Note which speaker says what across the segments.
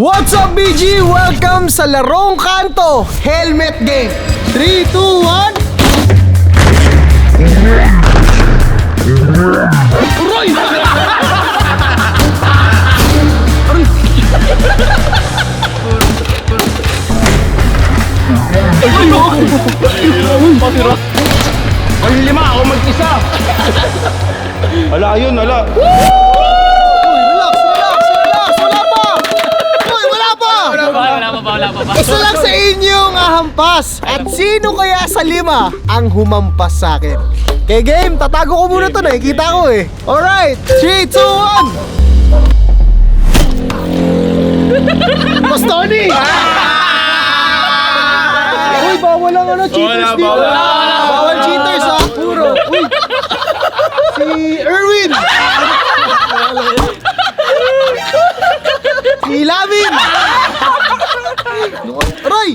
Speaker 1: What's up, BG? Welcome sa larong kanto, Helmet Game. 3, 2, 1.
Speaker 2: Ay, lima ako mag-isa. Ala, yun, ala.
Speaker 1: Uy, relax, relax, relax. Wala pa. Uy, wala pa.
Speaker 3: Wala pa, wala pa, wala pa.
Speaker 1: Isa lang sa ahampas. At sino kaya sa lima ang humampas sa akin? Okay, game. Tatago ko muna to. Nakikita ko eh. Alright. 3, 2, 1. Boss Tony! Uy, bawal ang ano, cheaters dito.
Speaker 2: bawal.
Speaker 1: Bawal cheaters ha. Puro. Uy. Si Erwin. si Lavin. Aray!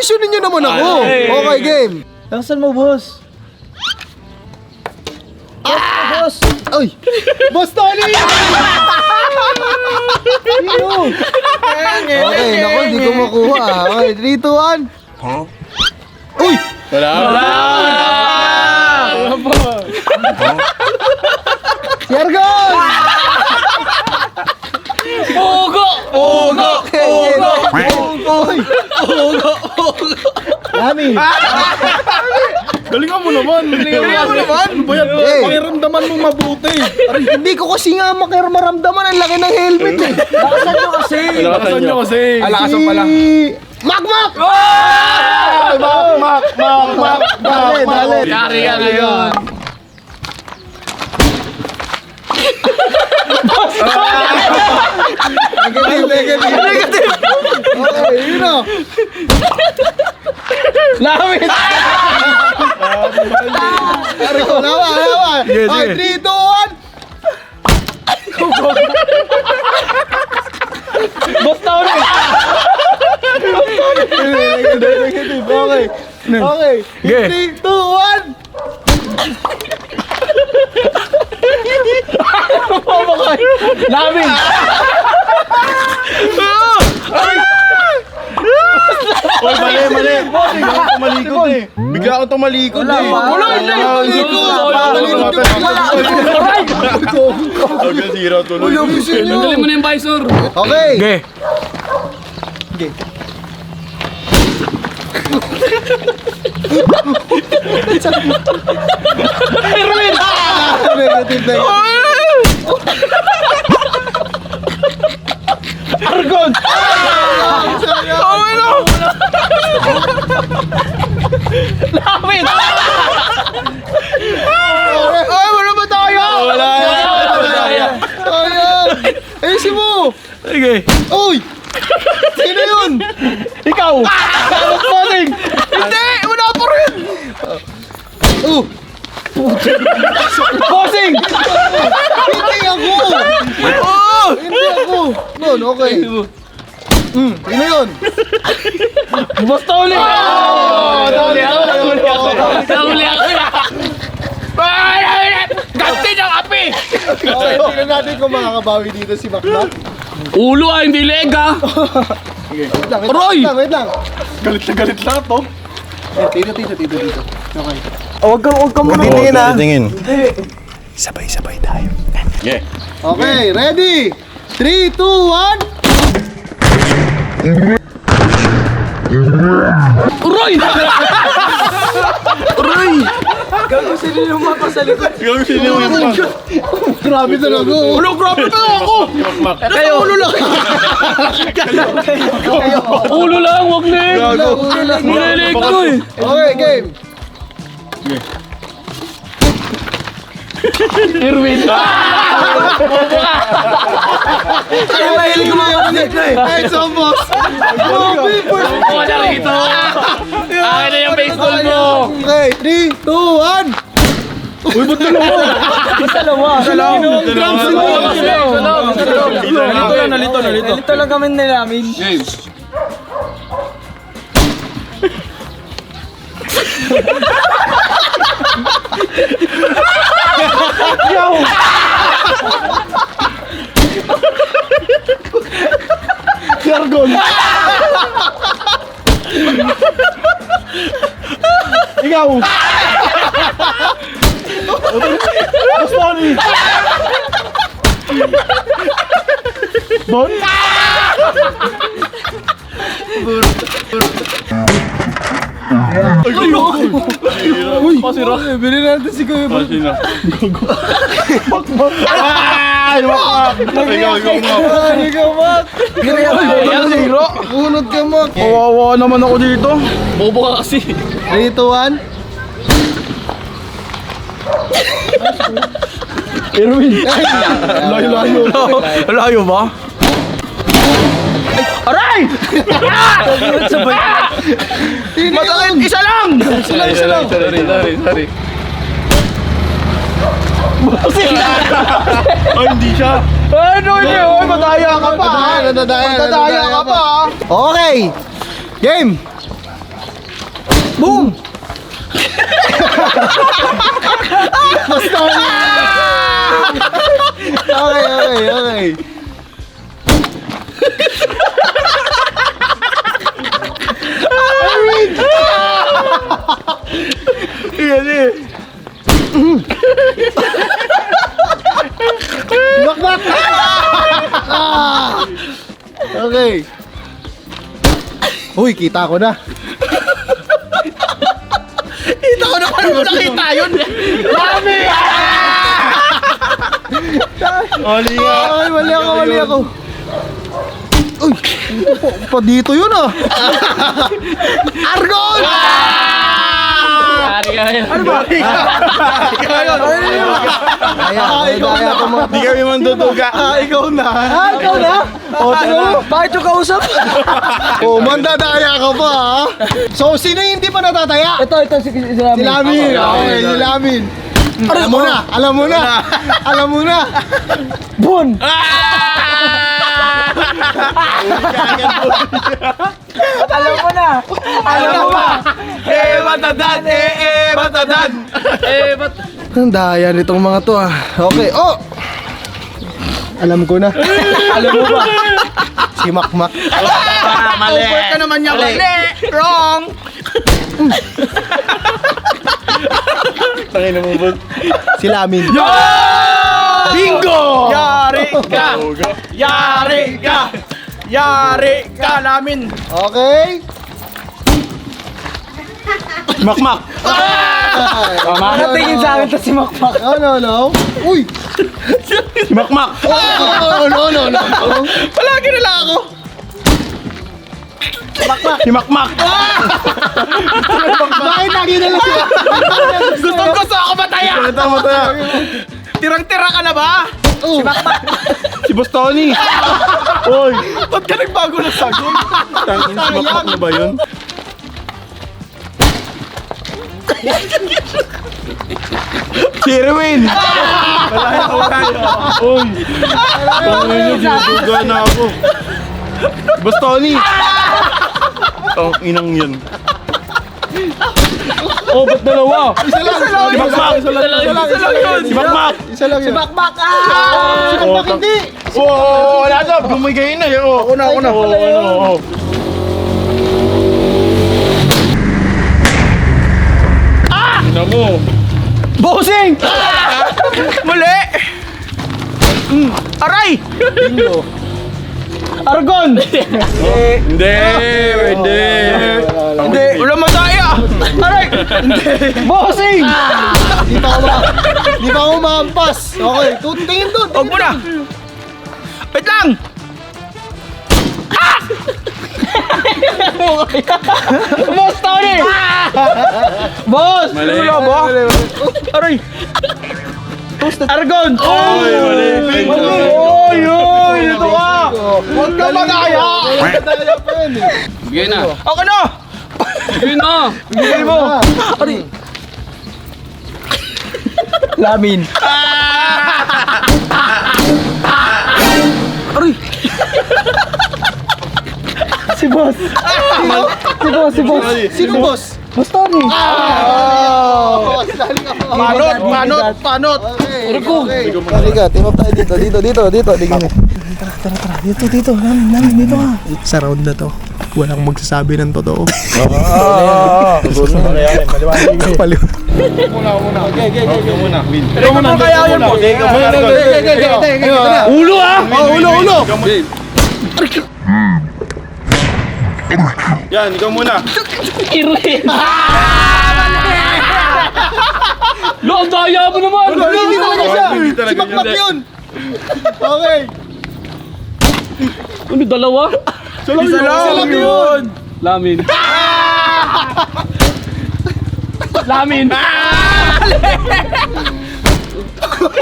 Speaker 1: Uy, pagposisyonin nyo naman ako. Okay, game.
Speaker 4: Nasaan mo, boss?
Speaker 1: Ah! Boss! Ay! Boss Tony! Sino? Okay, naku, hindi ko makuha. Okay, 3, 2, 1. Uy!
Speaker 2: Wala. Wala.
Speaker 1: Si Argon!
Speaker 3: Pugo!
Speaker 2: Ugo.
Speaker 1: Okay, Ugo! Uy! Ugo! Lami!
Speaker 2: Galingan mo naman. Galingan mo naman. Ano ba yan?
Speaker 1: Hey.
Speaker 2: Pakiramdaman mo mabuti.
Speaker 1: Aray, hindi ko kasi nga makir maramdaman ang laki ng helmet eh.
Speaker 4: Lakasan nyo kasi!
Speaker 2: Alakasan nyo kasi. Alakasan pa lang.
Speaker 1: Si... Makmak!
Speaker 2: Mak, mak, mak, mak,
Speaker 1: Dale, dale.
Speaker 3: Yari ka ngayon.
Speaker 1: Negative, negative. Negative. Okay, yun o.
Speaker 3: Lamit!
Speaker 1: Argon, lawa, lawa. Okay, 3, 2, 1.
Speaker 3: Boss Tony!
Speaker 1: Negative, negative. Okay. Okay. 3, 2, 1.
Speaker 3: Lamit!
Speaker 2: Oy, mali, mali. Bigla ako tumalikod eh. Bigla ako tumalikod eh.
Speaker 1: Wala, hindi. Malikot. Malikot yung
Speaker 2: Hanggang zero tuloy.
Speaker 3: Tanggalin mo na yung visor.
Speaker 1: Okay.
Speaker 2: Okay.
Speaker 3: Erwin!
Speaker 1: Negative, negative.
Speaker 3: Argon! Lamit!
Speaker 1: Ay, wala ba tayo?
Speaker 2: Wala yan.
Speaker 1: Ayan. Ayusin mo.
Speaker 2: Sige.
Speaker 1: Uy! Sino yun?
Speaker 3: Ikaw!
Speaker 1: Bossing! Hindi! Wala pa rin! Oh!
Speaker 3: Bossing!
Speaker 1: Hindi ako! Hindi ako! Nun, okay. Hmm, sino yun?
Speaker 3: Boss Tony!
Speaker 1: Oh,
Speaker 3: Nahuli ako! Nahuli ako! Nahuli ako! Ganti ng api!
Speaker 1: Okay, tingnan natin kung makakabawi dito si Bakbak.
Speaker 3: Ulo ah, hindi!
Speaker 1: Wait lang, wait
Speaker 3: Aroy!
Speaker 1: lang, wait lang.
Speaker 2: Galit na galit lang to.
Speaker 1: Eh, Dito, dito, dito, dito. Okay.
Speaker 4: Huwag ka, huwag ka muna.
Speaker 2: Tingin ah. Tingin. Yeah.
Speaker 1: Okay, ready? 3, 2, 1.
Speaker 3: Uroy!
Speaker 4: Gago sino yung mapa sa likod?
Speaker 2: Gawin sino yung pang.
Speaker 1: Grabe talaga. oh.
Speaker 3: Ulo, grabe na ako!
Speaker 2: Mak.
Speaker 3: Kayo! Ulo lang! Ulo lang, wag leg!
Speaker 1: Ulo, ulo lang.
Speaker 3: Nilalig ko eh!
Speaker 1: Okay, game.
Speaker 3: Erwin!
Speaker 1: Ay, mahilig mga kapatid ko eh. Ay, so boss. Grabe, first.
Speaker 3: Kuha na rito! Akin na yung baseball mo!
Speaker 1: Okay, 3, 2, 1.
Speaker 2: Uy, ba't dalawa?
Speaker 4: Dalawa.
Speaker 2: Dalawa.
Speaker 1: In the
Speaker 2: Nalito na, nalito, nalito.
Speaker 4: Nalito lang kami nilamin.
Speaker 3: Game!
Speaker 2: Argon! Ikaw! Bastoni! Bon?
Speaker 4: Uy, pasira. Bili natin si Kuya Bal.
Speaker 2: Sino? Ay! Wakak! Ikaw, ikaw mo.
Speaker 1: Ay, ikaw, Mak.
Speaker 4: Zero.
Speaker 1: Bunot ka, Mak.
Speaker 2: Kawawa naman ako dito.
Speaker 3: Bobo ka kasi.
Speaker 1: 3, 2, 1.
Speaker 2: Erwin! Layo-layo.
Speaker 4: Layo ba? Aray! Sabay.
Speaker 1: Masakit!
Speaker 4: Isa lang!
Speaker 1: Isa lang, isa lang.
Speaker 3: Sorry, sorry, sorry.
Speaker 2: Ay, hindi siya.
Speaker 4: Ano yun? Oy, madaya ka pa. Madadaya ka pa.
Speaker 1: Okay. Game. Boom. Basta Okay, okay, okay.
Speaker 2: Yan eh.
Speaker 1: Bakbak! Ah! Okay. Uy, kita ko na.
Speaker 3: Ko naman mo nakita yun.
Speaker 2: Oli nga.
Speaker 1: Ay, mali ako, mali ako. Uy, pa dito yun ah. Argon!
Speaker 3: Sorry ka yun.
Speaker 1: Ano ba? Daya ko mo.
Speaker 2: Di kami manduduga.
Speaker 1: Ah, ikaw na. Ah, ikaw na? O, ano?
Speaker 4: Bakit yung kausap?
Speaker 1: O, mandadaya ka pa ha? So, sino hindi pa natataya?
Speaker 4: Ito, ito, si, si, si
Speaker 1: Lamin. Okay, si Lamin. Alam mo na, alam mo na. Alam mo na.
Speaker 4: Bon! Alam mo na! Alam mo ba?
Speaker 3: Eh, matadad! Eh, eh, matadad! Eh, ba't?
Speaker 1: Ang daya nitong mga to ah. Okay, oh! Alam ko na.
Speaker 4: Alam mo ba?
Speaker 1: Si Makmak.
Speaker 3: Mali! Over ka naman niya, mali! Wrong!
Speaker 2: Tangin na mo ba?
Speaker 1: Si Lamin.
Speaker 3: Bingo! Yari ka! Yari ka! Yari ka namin!
Speaker 1: Okay?
Speaker 2: Makmak!
Speaker 4: Natingin sa akin to si Makmak.
Speaker 1: No, no, no. Uy!
Speaker 2: Makmak!
Speaker 1: Oh, no, no, no.
Speaker 3: Palagi nila ako!
Speaker 2: Si Makmak!
Speaker 1: Bakit lagi na lang siya?
Speaker 3: Gusto ako mataya!
Speaker 2: Ito mo tayo.
Speaker 3: Tirang-tira ka na ba?
Speaker 1: Oh,
Speaker 2: Si Bostoni! Oy!
Speaker 3: Ba't ka nagbago ng sagot?
Speaker 2: Tangin, si Makmak na ba yun? Si Erwin! Oy! Tangin nyo, dinuduga na ako. Bostoni! Ang inang yun. Oh, ba't dalawa?
Speaker 1: isa lang.
Speaker 2: Si Makmak!
Speaker 3: Isa lang yun!
Speaker 2: Si Makmak!
Speaker 1: Isa lang yun.
Speaker 4: Makmak!
Speaker 1: Si
Speaker 2: Oh,
Speaker 1: Makmak hindi.
Speaker 2: Oo, oh, wala na. Bumigay na yun. Ako na, ako na. Oo, ano, oo. Ah! Ina mo.
Speaker 4: Bossing!
Speaker 3: Muli! Mm. Aray!
Speaker 1: Bingo.
Speaker 4: Argon!
Speaker 2: Hindi, hindi.
Speaker 3: Hindi! Wala Aray!
Speaker 4: Bossing!
Speaker 1: Di pa ako ma- Di pa ako maampas. Okay, tutingin doon.
Speaker 3: Huwag mo na! Wait lang!
Speaker 4: Boss Tony! Boss!
Speaker 2: Mali.
Speaker 4: Wala ba? Aray! Argon!
Speaker 2: Oy, mali. Bingo.
Speaker 4: Oy, oy! Ito ka!
Speaker 1: Huwag ka magaya. Magaya pa yun eh.
Speaker 3: Bigay na!
Speaker 4: Ako na!
Speaker 3: Bigay na!
Speaker 4: Bigay mo! Aray! Lamin! Aray! si boss! Si boss, si boss!
Speaker 1: Sino boss?
Speaker 4: Boss Tony!
Speaker 1: Oh! Sali ka pa.
Speaker 3: Panot! Panot! Panot!
Speaker 1: Okay, okay. Halika, team up tayo dito, dito, dito, dito. Tara, tara, tara. Dito, dito. Namin, namin, dito ka. Sa round na to, walang magsasabi ng totoo. Paliw.
Speaker 2: Ikaw muna, kaya yan po. Ikaw muna, Argon.
Speaker 3: Ulo ah!
Speaker 1: Oh, ulo, ulo.
Speaker 2: Yan, ikaw muna.
Speaker 3: Irwin! Lo, ang daya mo naman!
Speaker 1: Hindi talaga siya.
Speaker 2: Hindi
Speaker 1: Si
Speaker 2: talaga
Speaker 1: Makmak
Speaker 2: yun.
Speaker 1: yun. Okay.
Speaker 3: Ano, dalawa?
Speaker 2: Isa lang yun.
Speaker 3: Lamin. Lamin.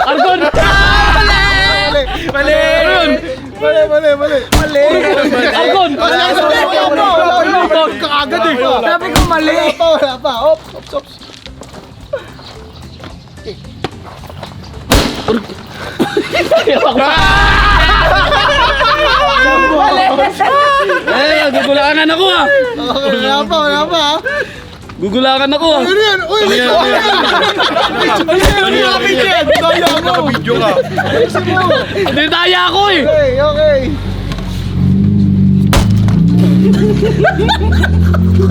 Speaker 3: Argon!
Speaker 1: Mali.
Speaker 2: Mali.
Speaker 1: Mali, mali, mali. Mali.
Speaker 3: Gugulangan ako ah!
Speaker 1: Ano yan? Uy, may
Speaker 2: yan,
Speaker 1: ko.
Speaker 2: ano yan?
Speaker 1: Ano yan? Daya mo.
Speaker 2: Video ka.
Speaker 1: Ayusin mo.
Speaker 3: Hindi daya ako eh!
Speaker 1: Okay, okay.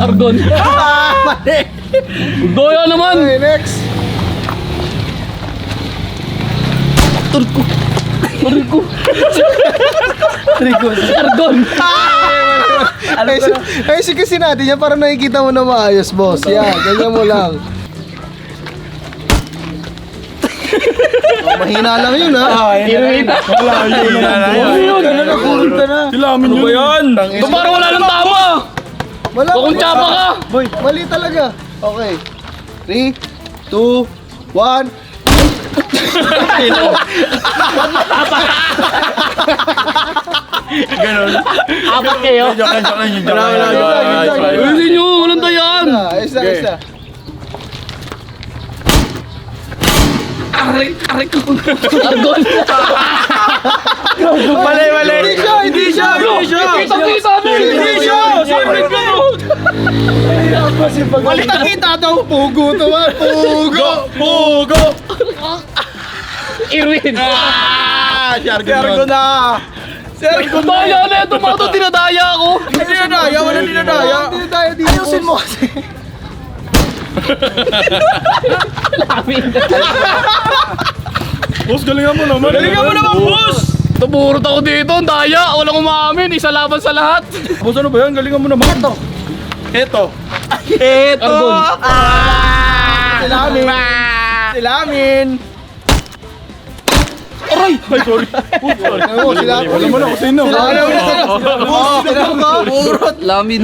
Speaker 3: Argon!
Speaker 1: Mali.
Speaker 3: Daya naman!
Speaker 1: Okay, next.
Speaker 3: Turko! Turko! Argon!
Speaker 1: Ay, si, ay, si kasi natin yan para nakikita mo na maayos, boss. Yan, ganyan mo lang. oh, mahina lang yun, ha?
Speaker 3: Irwin!
Speaker 2: Wala yun.
Speaker 4: Silamin yun. ba yan?
Speaker 3: Ito parang wala ng tama!
Speaker 1: Wala.
Speaker 3: Kung tsapa ka!
Speaker 1: Boy, mali talaga. Okay. 3, 2, 1.
Speaker 2: Ganon.
Speaker 3: Apat kayo!
Speaker 2: Joke lang, joke lang. Joke lang.
Speaker 1: Wala, wala, wala, wala.
Speaker 3: Hindi nyo! Walang
Speaker 1: na, ayos na.
Speaker 3: Aray! Aray ko! Argon!
Speaker 2: Mali, mali.
Speaker 1: Hindi siya, hindi siya.
Speaker 3: Hindi siya! Kita-kita mo!
Speaker 1: Hindi siya!
Speaker 3: Sabi ko!
Speaker 1: Kita-kita daw. Pugo to, ha? Pugo.
Speaker 2: Pugo.
Speaker 3: Irwin!
Speaker 2: Ah, si Argon.
Speaker 1: Na.
Speaker 3: Daya na ito! Mga to tinadaya ako!
Speaker 1: Hindi dinadaya, wala dinadaya. Dinadaya dito. Ayusin mo kasi.
Speaker 3: Lamin!
Speaker 4: Boss, galingan mo naman. Galingan mo naman, boss!
Speaker 3: Naburot ako dito! Ang daya! Walang umamin! Isa laban sa lahat!
Speaker 4: Boss, ano ba yan? Galingan mo naman. Ito.
Speaker 2: Ito.
Speaker 3: Argon!
Speaker 1: Silamin. Silamin.
Speaker 3: Aray!
Speaker 4: Ay, sorry.
Speaker 1: Ano mo, silamin.
Speaker 4: Alam mo na sino.
Speaker 1: Silamin. Oh, silamin ka. Burot.
Speaker 3: Lamin!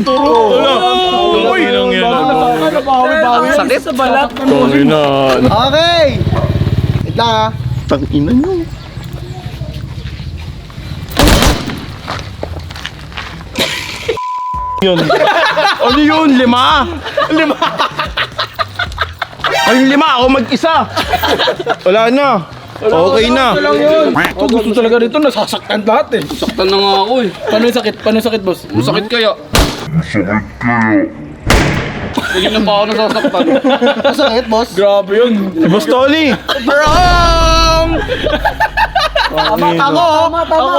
Speaker 2: Uy, lang yan.
Speaker 4: Bawi-bawi.
Speaker 3: Sakit sa balat!
Speaker 2: Sorry na.
Speaker 1: Okay. Wait lang, ha?
Speaker 2: Tangina. Yun. Ano yun? Lima? Lima. Ay, lima. Ako mag-isa. Wala na. Okay na.
Speaker 4: Ito, gusto talaga dito. Nasasaktan lahat eh.
Speaker 3: Saktan na nga ako eh!
Speaker 4: Paano yung sakit? Paano yung sakit, boss?
Speaker 3: Masakit kaya? Masakit kaya? Hindi na pa ako nasasaktan.
Speaker 1: Masakit, boss.
Speaker 4: Grabe yun.
Speaker 2: Boss Tony.
Speaker 1: Tama, tama, tama, tama.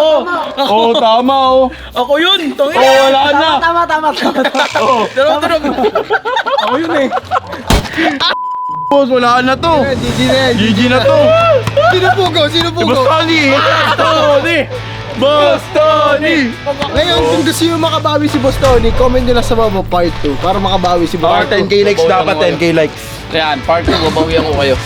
Speaker 2: Oo, oh, tama oh.
Speaker 4: Ako yun. Tangin.
Speaker 2: Oo, wala na.
Speaker 1: Tama, tama, tama.
Speaker 4: Darog, darog. Ako yun eh.
Speaker 2: Boss, wala na to.
Speaker 1: GG na yan.
Speaker 2: GG na to.
Speaker 1: Sino pugo? Sino
Speaker 2: Si Boss
Speaker 1: pugo?
Speaker 2: Tony. Boss Tony. Boss Tony.
Speaker 1: Ngayon, kung gusto nyo makabawi si Boss Tony, comment nyo lang sa baba part 2 para makabawi si Boss
Speaker 2: Ah, 10k likes dapat, 10k likes.
Speaker 3: Ayan, part 2, babawian ko kayo.